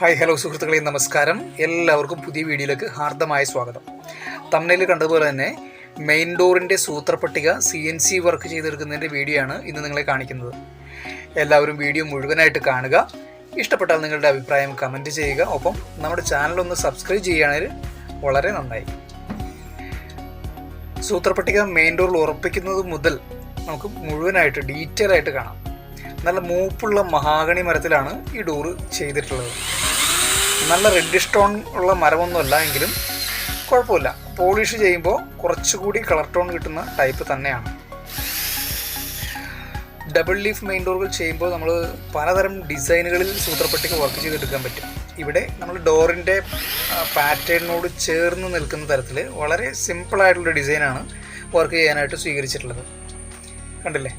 Hi hello സുഹൃത്തുക്കളെ നമസ്കാരം. എല്ലാവർക്കും പുതിയ വീഡിയോയിലേക്ക് ഹാർദമായ സ്വാഗതം. തമിഴിൽ കണ്ടതുപോലെ തന്നെ മെയിൻ ഡോറിന്റെ സൂത്രപ്പട്ടിക സി എൻ സി വർക്ക് ചെയ്തെടുക്കുന്നതിന്റെ വീഡിയോ ആണ് ഇന്ന് നിങ്ങളെ കാണിക്കുന്നത്. എല്ലാവരും വീഡിയോ മുഴുവനായിട്ട് കാണുക. ഇഷ്ടപ്പെട്ടാൽ നിങ്ങളുടെ അഭിപ്രായം കമന്റ് ചെയ്യുക. ഒപ്പം നമ്മുടെ ചാനൽ ഒന്ന് സബ്സ്ക്രൈബ് ചെയ്യുകയാണെങ്കിൽ വളരെ നന്നായി. സൂത്രപ്പട്ടിക മെയിൻ ഡോറിൽ ഉറപ്പിക്കുന്നത് മുതൽ നമുക്ക് മുഴുവനായിട്ട് ഡീറ്റെയിൽ ആയിട്ട് കാണാം. നല്ല മൂപ്പുള്ള മഹാഗണി മരത്തിലാണ് ഈ ഡോറ് ചെയ്തിട്ടുള്ളത്. നല്ല റെഡ് സ്റ്റോൺ ഉള്ള മരമൊന്നുമല്ല എങ്കിലും കുഴപ്പമില്ല. പോളിഷ് ചെയ്യുമ്പോൾ കുറച്ചുകൂടി കളർ ടോൺ കിട്ടുന്ന ടൈപ്പ് തന്നെയാണ്. ഡബിൾ ലീഫ് മെയിൻ ഡോറുകൾ ചെയ്യുമ്പോൾ നമ്മൾ പലതരം ഡിസൈനുകളിൽ സൂത്രപ്പെട്ടിക്ക് വർക്ക് ചെയ്തെടുക്കാൻ പറ്റും. ഇവിടെ നമ്മൾ ഡോറിന്റെ പാറ്റേണിനോട് ചേർന്ന് നിൽക്കുന്ന തരത്തിൽ വളരെ സിമ്പിളായിട്ടുള്ള ഡിസൈനാണ് വർക്ക് ചെയ്യാനായിട്ട് സ്വീകരിച്ചിട്ടുള്ളത്. കണ്ടില്ലേ?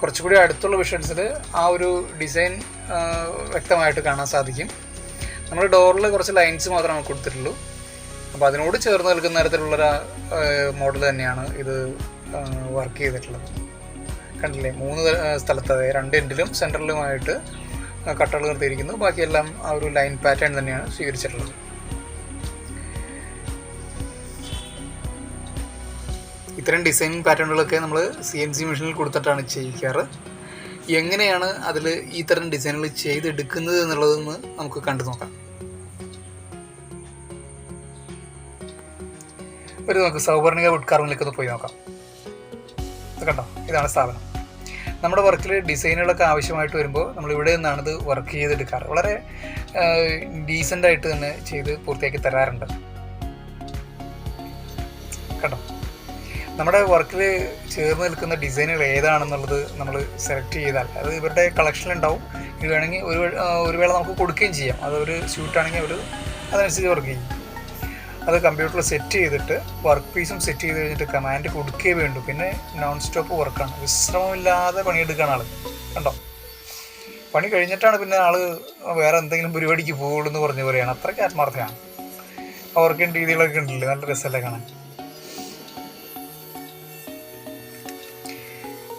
കുറച്ചുകൂടി അടുത്തുള്ള വിഷൻസിൽ ആ ഒരു ഡിസൈൻ വ്യക്തമായിട്ട് കാണാൻ സാധിക്കും. നമ്മൾ ഡോറിൽ കുറച്ച് ലൈൻസ് മാത്രമേ കൊടുത്തിട്ടുള്ളൂ. അപ്പോൾ അതിനോട് ചേർന്ന് നിൽക്കുന്ന തരത്തിലുള്ളൊരു മോഡൽ തന്നെയാണ് ഇത് വർക്ക് ചെയ്തിട്ടുള്ളത്. കണ്ടില്ലേ? മൂന്ന് സ്ഥലത്ത് രണ്ട് എൻഡിലും സെന്ററിലുമായിട്ട് കട്ടകൾ നിർത്തിയിരിക്കുന്നു. ബാക്കിയെല്ലാം ആ ഒരു ലൈൻ പാറ്റേൺ തന്നെയാണ് സ്വീകരിച്ചിട്ടുള്ളത്. ഇത്തരം ഡിസൈൻ പാറ്റേണുകളൊക്കെ നമ്മൾ സി എൻ സി മെഷീനിൽ കൊടുത്തിട്ടാണ് ചെയ്യിക്കാറ്. എങ്ങനെയാണ് അതിൽ ഈ തരം ഡിസൈനുകൾ ചെയ്തെടുക്കുന്നത് എന്നുള്ളതെന്ന് നമുക്ക് കണ്ടു നോക്കാം. ഒരു നമുക്ക് സൗവർണിക വുഡ് കാർവിലേക്ക് ഒന്ന് പോയി നോക്കാം. കണ്ടോ? ഇതാണ് സ്ഥാപനം. നമ്മുടെ വർക്കിൽ ഡിസൈനുകളൊക്കെ ആവശ്യമായിട്ട് വരുമ്പോൾ നമ്മൾ ഇവിടെ നിന്നാണ് ഇത് വർക്ക് ചെയ്തെടുക്കാറ്. വളരെ ഡീസന്റ് ആയിട്ട് തന്നെ ചെയ്ത് പൂർത്തിയാക്കി തരാറുണ്ട്. കണ്ടോ? നമ്മുടെ വർക്കിൽ ചേർന്ന് നിൽക്കുന്ന ഡിസൈനുകൾ ഏതാണെന്നുള്ളത് നമ്മൾ സെലക്ട് ചെയ്താൽ അത് ഇവരുടെ കളക്ഷൻ ഉണ്ടാവും. ഇത് വേണമെങ്കിൽ ഒരു ഒരു വേള നമുക്ക് കൊടുക്കുകയും ചെയ്യാം. അത് ഒരു സ്യൂട്ടാണെങ്കിൽ അവർ അതനുസരിച്ച് വർക്ക് ചെയ്യും. അത് കമ്പ്യൂട്ടറിൽ സെറ്റ് ചെയ്തിട്ട് വർക്ക് പീസും സെറ്റ് ചെയ്ത് കഴിഞ്ഞിട്ട് കമാൻഡ് കൊടുക്കേ വേണ്ടു. പിന്നെ നോൺ സ്റ്റോപ്പ് വർക്കാണ് വിശ്രമമില്ലാതെ പണിയെടുക്കുകയാണ് ആൾ കണ്ടോ? പണി കഴിഞ്ഞിട്ടാണ് പിന്നെ ആൾ വേറെ എന്തെങ്കിലും പരിപാടിക്ക് പോകുള്ളൂ എന്ന് പറഞ്ഞു പറയുകയാണ് അത്രയ്ക്ക് ആത്മാർത്ഥമാണ് വർക്കിന്റെ രീതികളൊക്കെ ഉണ്ടല്ലേ? നല്ല രസമല്ലേ കാണാൻ?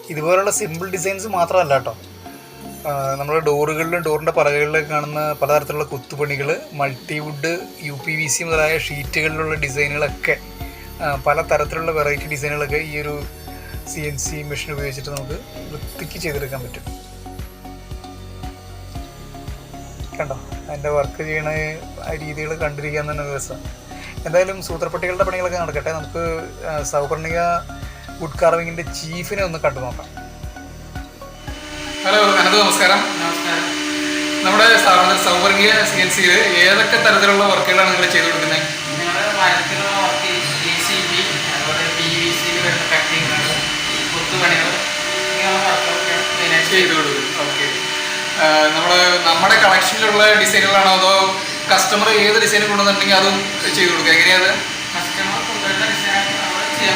ഇതുപോലുള്ള സിമ്പിൾ ഡിസൈൻസ് മാത്രമല്ല കേട്ടോ നമ്മുടെ ഡോറുകളിലും ഡോറിന്റെ പലകകളിലൊക്കെ കാണുന്ന പലതരത്തിലുള്ള കുത്തുപണികൾ multiwood U P V C മുതലായ ഷീറ്റുകളിലുള്ള ഡിസൈനുകളൊക്കെ പല തരത്തിലുള്ള വെറൈറ്റി ഡിസൈനുകളൊക്കെ ഈ ഒരു സി എൻ സി മെഷീൻ ഉപയോഗിച്ചിട്ട് നമുക്ക് വൃത്തിക്ക് ചെയ്തെടുക്കാൻ പറ്റും. കണ്ടോ? അതിന്റെ വർക്ക് ചെയ്യണ രീതികൾ കണ്ടിരിക്കാൻ തന്നെ ദിവസം എന്തായാലും സൂത്രപ്പട്ടികളുടെ പണികളൊക്കെ നടക്കട്ടെ. നമുക്ക് സൗപർണിക വുഡ് കാർവിങ്ങിന്റെ ചീഫിനെ ഒന്ന് കണ്ടു നോക്കാം. ഹലോ അനന്ത് നമസ്കാരം. നമസ്കാരം. നമ്മുടെ സ്ഥാപനത്തിൽ സൗവർഗീയ സി എൻ സിയിൽ ഏതൊക്കെ തരത്തിലുള്ള വർക്കുകളാണ് നിങ്ങൾ ചെയ്തു കൊടുക്കുന്നത്? ഞങ്ങളുടെ മരത്തിലുള്ള വർക്ക് ജെ സി ബി അതുപോലെ പി വി സിയിൽ വരുന്ന കട്ടിങ്ങുകൾ കൊത്തുപണികൾ ഇങ്ങനെയുള്ള വർക്കുകളൊക്കെ മെയിനായിട്ട് ചെയ്തു കൊടുക്കും. ഓക്കെ. നമ്മൾ നമ്മുടെ കളക്ഷനിലുള്ള ഡിസൈനുകളാണോ അതോ കസ്റ്റമർ ഏത് ഡിസൈൻ കൊണ്ടുവന്നിട്ടുണ്ടെങ്കിൽ അതും ചെയ്തു കൊടുക്കുക? എങ്ങനെയാണ് കസ്റ്റമർ കൊണ്ടുവരുന്ന ഡിസൈൻ ചെയ്യാൻ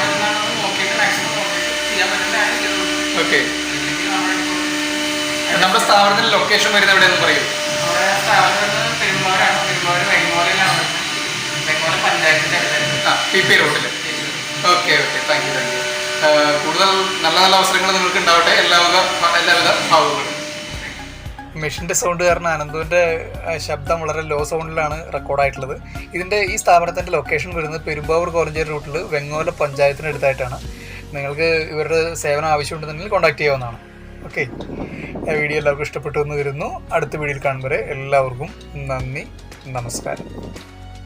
ഓക്കെ. നമ്മുടെ സ്ഥാപനത്തിന് സ്ഥാപനത്തിന്റെ ലൊക്കേഷൻ വരുന്നത് എവിടെയെന്ന് പറയും. പി പി റോഡിൽ okay okay. Thank you thank you കൂടുതൽ നല്ല നല്ല അവസരങ്ങൾ നിങ്ങൾക്ക് ഉണ്ടാവട്ടെ. എല്ലാവിധ എല്ലാവിധ ഭാവങ്ങളും മെഷീന്റെ സൗണ്ട് കാരണം അനന്തുവിന്റെ ശബ്ദം വളരെ ലോ സൗണ്ടിലാണ് റെക്കോർഡായിട്ടുള്ളത് ഇതിന്റെ ഈ സ്ഥാപനത്തിന്റെ ലൊക്കേഷൻ വരുന്നത് പെരുമ്പാവൂർ കോളേജ് റൂട്ടിൽ വെങ്ങോല പഞ്ചായത്തിന് അടുത്തായിട്ടാണ് നിങ്ങൾക്ക് ഇവരുടെ സേവനം ആവശ്യമുണ്ടെന്നുണ്ടെങ്കിൽ കോൺടാക്ട് ചെയ്യാവുന്നതാണ്. ഓക്കെ വീഡിയോ എല്ലാവർക്കും ഇഷ്ടപ്പെട്ടു എന്ന് വരുന്നു അടുത്ത വീഡിയോയിൽ കാണുമ്പോൾ എല്ലാവർക്കും നന്ദി നമസ്കാരം.